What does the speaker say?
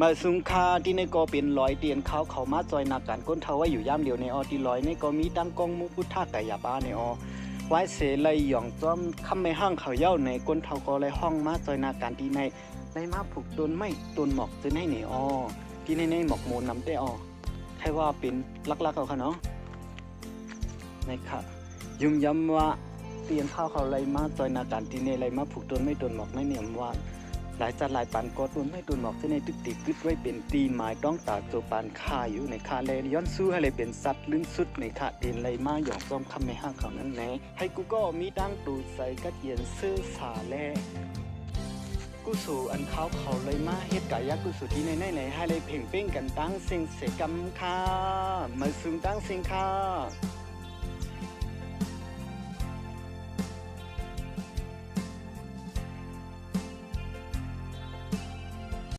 มาซุงคาที่ในก็เป็นร้อยเตียนเขาเขามาจอยนัการก้นเทาไว้อยู่ย่ามเดียวในออที่ร้อยในก็มีตั้งกองมุพุทธากายาบ้าในออไว้เสเลยหยองจอมคำไม่ห้างเขาเย้าในก้นเทาก็เลยห้องมาจอยนาการที่ในในมาผูกตนไม่ตนหมอกจะในในออที่ในในหมอกโมนนำได้ออใครว่าเป็นลักๆเอาค่ะเนาะในค่ะยุ่มย้ำว่าเตียนข้าวเขาเลยมาจอยนาการที่ในเลยมาผูกตนไม่ตนหมอกในเนี่ยว่า หลายจัดหลายปันกอดรวมให้ตุนหมอกที่ในตึกติกึดไว้เป็นตีหมายต้องตาโจปานค่าอยู่ในคาแลย้อนสู้ให้เลยเป็นสัตว์ลื่นสุดในคาเดินเลมาหยองซ้อมคำในห้างเขานั้นแหน่ให้กูก็มีดังตูใส่กระเทียนเสื้อสาแลกูสู่อันเขาเขาเลยมาเฮ็ดกายักุสุที่ในในไหนให้เลยเพ่งเป้งกันตั้งสิ่งเสกกรรมค่ะมาซึ่งตั้งสิ่งค่ะ